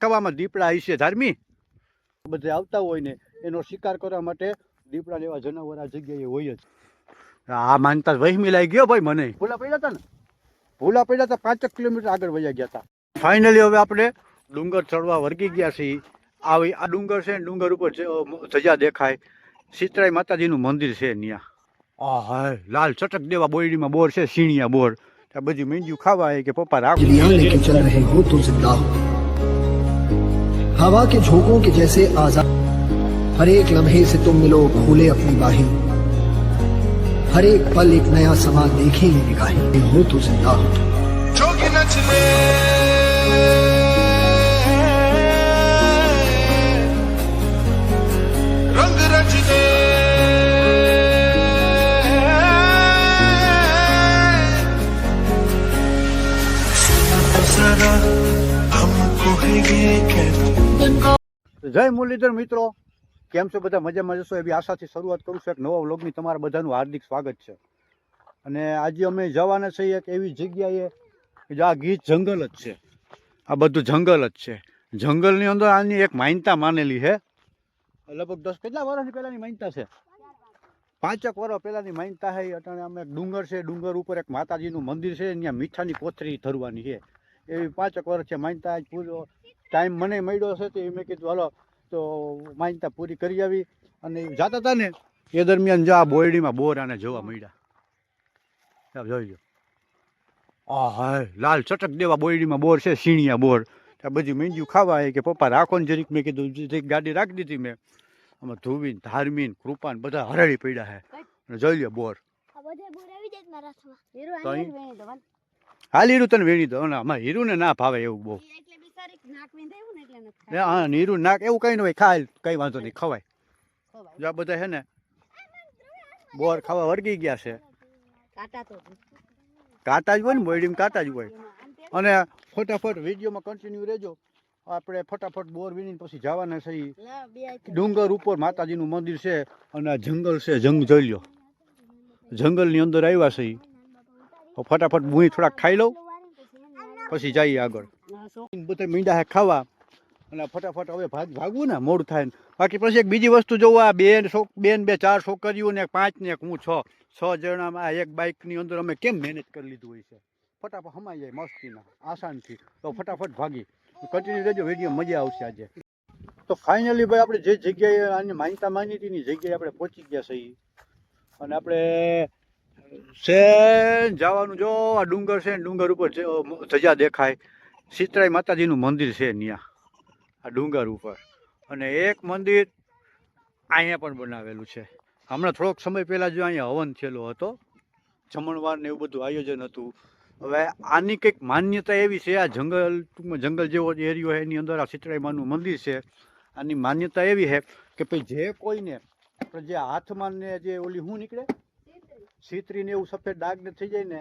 કવામાં દીપડા હશે ધાર્મી. બધે આવતા હોય ને એનો શિકાર કરવા માટે દીપડા લેવા જનાવર આ જગ્યાએ હોય જ. આ માનતા વહી લાગી ગયો ભાઈ મને. ભૂલા પડ્યા હતા ને? ભૂલા પડ્યા હતા પાંચેક કિલોમીટર આગળ વયા ગયા હતા ફાઇનલી હવે આપણે ડુંગર ચડવા વર્ગી ગયા છીએ. આવી આ ડુંગર છે ને ડુંગર ઉપર ધજા દેખાય. શીતળાઈ માતાજીનું મંદિર છે ત્યાં આ હાય લાલ ચટક દેવા બોયડીમાં બોર છે સીણિયા બોર. ત્યાં બધી મીંડ્યું ખાવા કે પપ્પા રાખો. हवा के झोंकों के जैसे आज़ाद। हर एक लम्हे से तुम मिलो, खोले अपनी बाहें। हर एक पल एक नया समा देखे निगाहें। हो तो ज़िंदा हो। जोगी જય મુરલીધર મિત્રો. કેમ છો બધા? મજામાં જશો એવી આશાથી શરૂઆત કરું છું. એક નવા વ્લોગની તમારા બધાનું હાર્દિક સ્વાગત છે. અને આજે અમે જવાના છીએ એક એવી જગ્યાએ કે આ ગીત જંગલ જ છે. આ બધું જંગલ જ છે. જંગલની અંદર આની એક માન્યતા માનેલી છે. લગભગ દસ કેટલા વર્ષની પહેલાંની માન્યતા છે? પાંચેક વર્ષ પહેલાંની માન્યતા છે. અટાણે અમે ડુંગર છે. ડુંગર ઉપર એક માતાજીનું મંદિર છે. ત્યાં મીઠાની કોથરી ધરવાની છે. એવી પાંચેક વર્ષ છે માન્યતા. પૂરો ટાઈમ મને મળ્યો છે તો એ મેં કીધું હાલો તો માન્યતા પૂરી કરી આવી. અને જાતા હતા ને એ દરમિયાન જો આ બોયડીમાં બોર આને જોવા મળ્યા. જોઈ લો આ હાય લાલ ચટક દેવા બોયડીમાં બોર છે સીણિયા બોર. ત્યાં બધી મીંડ્યું ખાવા કે પપ્પા રાખો ને જરીક. મેં કીધું જરીક ગાડી રાખી દીધી મેં આમાં ધુવીન ધાર્મીન કૃપાન બધા હરાળી પડ્યા છે અને જોઈ લો બોર. હાલ. હીરું તને વેણી દો અમારે હીરું ને ના ભાવે એવું બહુ. હા હીરું નાક એવું કઈ ન હોય ખાય કઈ વાંધો નહીં ખવાય. જો બધા છે ને બોર ખાવા વળગી ગયા છે. કાંટા જ હોય ને બોયડીમાં કાંટા જ હોય. અને ફટાફટ વિડીયોમાં કન્ટિન્યુ રહેજો. આપણે ફટાફટ બોર વીણીને પછી જવાના છે લા. ડુંગર ઉપર માતાજીનું મંદિર છે અને આ જંગલ છે જંગ જોઈ લ્યો. જંગલની અંદર આવ્યા છે ફટાફટ હું થોડાક ખાઈ લઉં પછી જઈએ આગળ? મીંડા હે ખાવા. અને ફટાફટ હવે ભાગ ભાગવું ને મોડું થાય ને. બાકી પછી એક બીજી વસ્તુ જોવા બેન છોક બેન બે ચાર છોકરીઓ ને પાંચ ને હું છ. છ જણામાં આ એક બાઇકની અંદર અમે કેમ મેનેજ કરી લીધું હોય છે? ફટાફટ હમાઈ જાય મસ્તીના આસાનથી. તો ફટાફટ ભાગી. કન્ટિન્યુ રહેજો વીડિયો મજા આવશે આજે. તો ફાઇનલી ભાઈ આપણે જે જગ્યાએ આની માન્યતા માની હતી ની જગ્યાએ આપણે પહોંચી ગયા છીએ. અને આપણે છે જવાનું જો આ ડુંગર છે ને ડુંગર ઉપર જે, અ, ધજા દેખાય. શીતળાઈ માતાજીનું મંદિર છે ત્યાં આ ડુંગર ઉપર. અને એક મંદિર અહીંયા પણ બનાવેલું છે. હમણાં થોડોક સમય પહેલાં જો અહીંયા હવન થયેલો હતો જમણવાર ને એવું બધું આયોજન હતું. હવે આની કંઈક માન્યતા એવી છે આ જંગલ ટૂંકમાં જંગલ જેવો એરિયો છે એની અંદર આ શીતળાઈ માનું મંદિર છે. આની માન્યતા એવી છે કે ભાઈ જે કોઈને આપણે જે હાથમાં ને જે ઓલી શું નીકળે? સીતરીને એવું સફેદ ડાગને થઈ જાય ને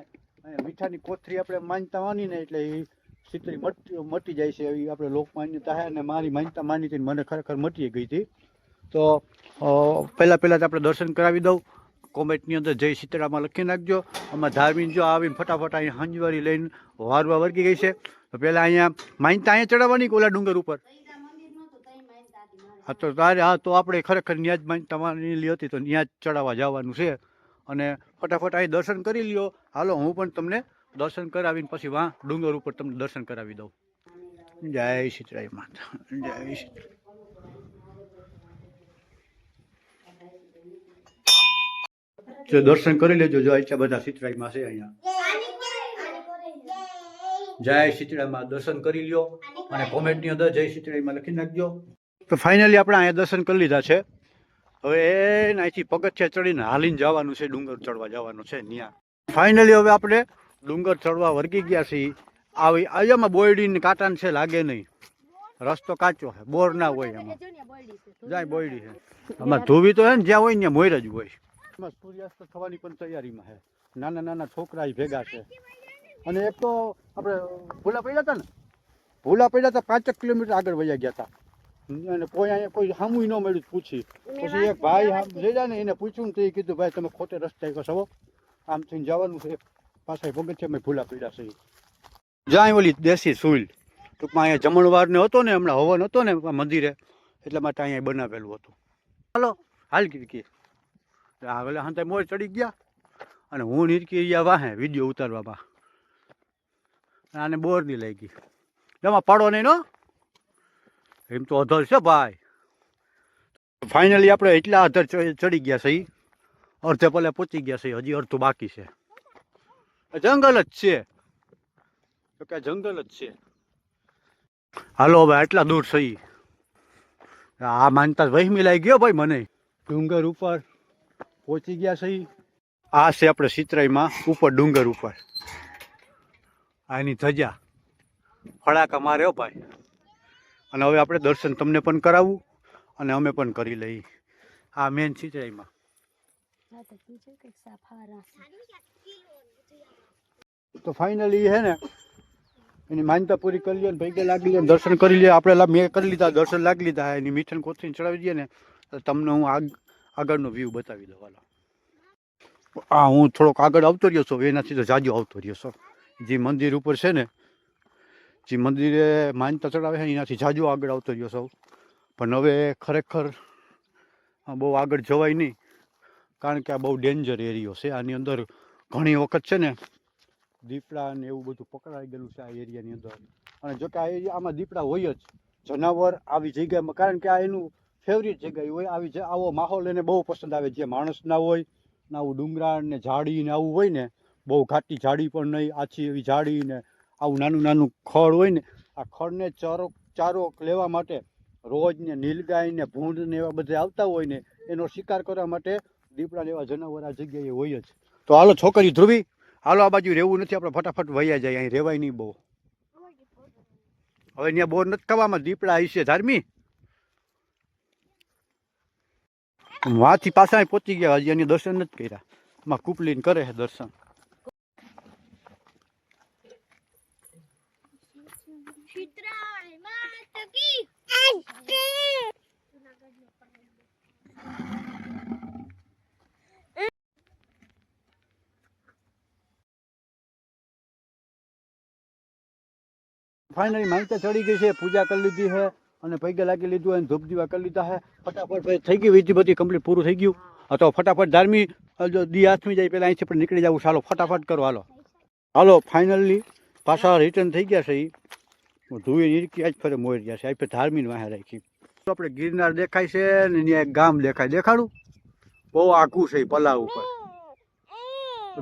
મીઠાની કોથરી આપણે માનતા માની ને એટલે એ સીતરી મટી મટી જાય છે એવી આપણે લોકમાન્યતા થાય અને મારી માન્યતા માની હતી મને ખરેખર મટી ગઈ હતી. તો પહેલાં પહેલાં આપણે દર્શન કરાવી દઉં. કોમેન્ટની અંદર જય શીતળામાં લખી નાખજો. આમાં ધાર્મિક જો આવીને ફટાફટ અહીંયા હંજવારી લઈને વારવા વર્ગી ગઈ છે. તો પહેલાં અહીંયા માન્યતા અહીંયા ચડાવવાની ઓલા ડુંગર ઉપર. હા, તો તારે, હા, તો આપણે ખરેખર ન્યાજ માન્યતા માનેલી હતી તો ન્યાજ ચડાવવા જવાનું છે. અને ફટાફટ અહીં દર્શન કરી લ્યો. હાલો, હું પણ તમને દર્શન કરાવીને પછી વાં ડુંગર ઉપર તમને દર્શન કરાવી દઉં. જય શિત્રાય માતા, જય સીતરાય જો દર્શન કરી લેજો, જો આટલા બધા સીતરાઈમાં છે અહીંયા. જય સીતળામાં દર્શન કરી લ્યો અને કોમેન્ટની અંદર જય સીતળામાં લખી નાખજો. તો ફાઇનલી આપણે અહીંયા દર્શન કરી લીધા છે. હવે અહીંથી પગથિયા ચડીને હાલીને જવાનું છે, ડુંગર ચડવા જવાનું છે ત્યાં ફાઇનલી હવે આપણે ડુંગર ચડવા વર્ગી ગયા છીએ આવી અહીંયામાં બોયડીને કાંટાને છે લાગે નહીં. રસ્તો કાચો છે બોર ના હોય એમાં. જો બોયડી છે. જાય બોયડી છે. આમાં ધોવી તો હે ને જ્યાં હોય ને ત્યાં મોર જ હોય. એમાં સૂર્યાસ્ત થવાની પણ તૈયારીમાં છે. નાના નાના છોકરા ભેગા છે. અને એક તો આપણે ભૂલા પડ્યા હતા ને? ભૂલા પડ્યા હતા પાંચેક કિલોમીટર આગળ વયા ગયા હતા. અને કોઈ અહીંયા કોઈ સામું ન મળ્યું પૂછી. પછી એક ભાઈ આમ જઈ જાય ને એને પૂછ્યું ને તો એ કીધું ભાઈ તમે ખોટે રસ્તે છો આમ થઈને જવાનું છે પાછા પગથિયામાં ભૂલા પડ્યા છે. જ્યાં ઓલી દેશી સુઈલ. ટૂંકમાં અહીંયા જમણવારને હતો ને, હમણાં હવન હતો ને મંદિરે. એટલા માટે અહીંયા બનાવેલું હતું. હાલો, હાલ કીધી આ વેલા હાંતા મોર ચડી ગયા. અને હું નીરકી ગયા વાહે વીડિયો ઉતારવામાં. આને બોર નહીં લઈ ગઈ. એમાં પાડો નહીં નો એમ તો અધર છે ભાઈ. ફાઇનલી આપણે એટલા અધર ચડી ગયા છે. અડધે પલે પહોંચી ગયા છે, હજી અડધું બાકી છે. જંગલ જ છે. તો કે જંગલ જ છે. હાલો હવે આટલા દૂર થઈ આ માનતા વહી લાગી ગયો ભાઈ મને. ડુંગર ઉપર પહોંચી ગયા છે આ છે આપણે સિતરાઈમાં ઉપર ડુંગર ઉપર. આની ધજા. ફળાકા માર્યો ભાઈ. અને હવે આપણે દર્શન તમને પણ કરાવવું અને અમે પણ કરી લઈએ આ મેન હા તો ફાઇનલી હે ને, એની માન્યતા પૂરી કરી લે ભાઈ લાગી લે દર્શન કરી લે આપણે મેં કરી લીધા, દર્શન લાગી લીધા, એની મીઠન કોથળી ચડાવી દઈએ ને, તો તમને હું આગ આગળનો વ્યૂ બતાવી દઉં. હાલો. આ હું થોડોક આગળ આવતો રહ્યો છું, એનાથી તો જાજો આવતો રહ્યો છું. જે મંદિર ઉપર છે ને, જે મંદિરે માન્યતા ચડાવે છે એનાથી જાજો આગળ આવતો રહ્યો છું. પણ હવે ખરેખર બહુ આગળ જવાય નહીં, કારણ કે આ બહુ ડેન્જર એરિયો છે. આની અંદર ઘણી વખત છે ને દીપડા ને એવું બધું પકડાઈ ગયેલું છે આ એરિયાની અંદર. અને જો કે આ એરિયા આમાં દીપડા હોય જ. જનાવર આવી જગ્યામાં, કારણ કે આ એનું ફેવરિટ જગ્યા હોય. આવી આવો માહોલ એને બહુ પસંદ આવે. જે માણસ ના હોય, ને આવું ડુંગરા ને ઝાડી ને આવું હોય ને, બહુ ઘાટી ઝાડી પણ નહીં, આછી એવી ઝાડી ને આવું નાનું નાનું ખડ હોય ને, આ ખડને ચારો ચારો લેવા માટે રોજ ને નીલગાય ને ભૂંડ ને એવા બધા આવતા હોય ને, એનો શિકાર કરવા માટે દીપડા લેવા જનાવર આ જગ્યાએ હોય જ. તો હાલો, છોકરી ધ્રુવી હાલો, આ બાજુ રહેવું નથી, આપણે ફટાફટ વૈયા જાય, અહીં રહેવાય નહીં બહુ. હવે અહીંયા બોર નથી ખાવામાં દીપડા આવી છે ધાર્મી. વાથી પાછા પહોંચી ગયા, હજી એની દર્શન નથી કર્યા. માં કુપલીને કરે છે દર્શન. ફાઇનલી માહિતી ચડી ગઈ છે, પૂજા કરી લીધી છે અને પૈગે લાગી લીધું અને ધૂપ દીવા કરી લીધા છે. ફટાફટ થઈ ગઈ વિધિ બધી કમ્પ્લીટ પૂરું થઈ ગયું. તો ફટાફટ ધાર્મી જો દી હાથમી જાય પહેલાં અહીંથી પણ નીકળી જવું ચાલો ફટાફટ કરો, હાલો. હાલો ફાઇનલી પાછા રિટર્ન થઈ ગયા છે એ ધોઈ નીકળી આજ ફરે મોરી ગયા છે. આ ધાર્મીને વાહે રાખી. તો આપણે ગિરનાર દેખાય છે ને ત્યાં એક ગામ દેખાય. દેખાડું? બહુ આઘું છે પલાવ ઉપર.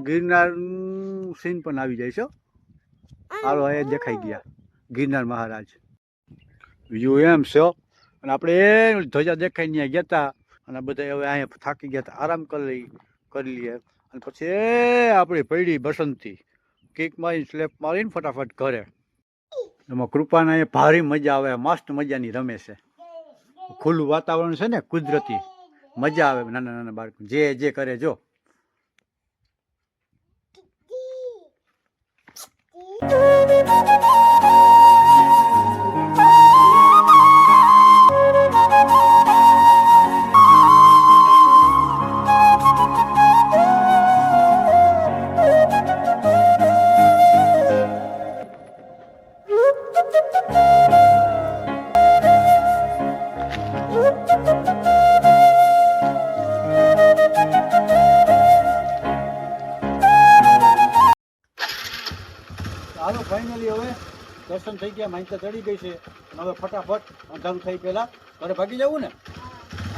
ગિરનારનું સીન પણ આવી જાય છે હાલો એ દેખાઈ ગયા. ગિરનાર મહારાજ. યુ એમ છે અને આપણે એ ધજા દેખાઈ ત્યાં ગયા હતા અને બધા હવે અહીંયા થાકી ગયા હતા આરામ કરી લઈ, કરી લઈએ. અને પછી એ આપણી પૈડી બસંતી કિક મારીને સ્લેપ મારીને ફટાફટ ઘરે. એમાં કૃપાના એ ભારી મજા આવે. મસ્ત મજાની રમે છે. ખુલ્લું વાતાવરણ છે ને કુદરતી. મજા આવે નાના નાના બાળકો. જે જે કરે જો. હાલો ફાઇનલી હવે. દર્શન થઈ ગયા માહિતી ચડી ગઈ છે. હવે ફટાફટ અંધારું થઈ પહેલા. ઘરે ભાગી જવું ને?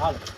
હાલો.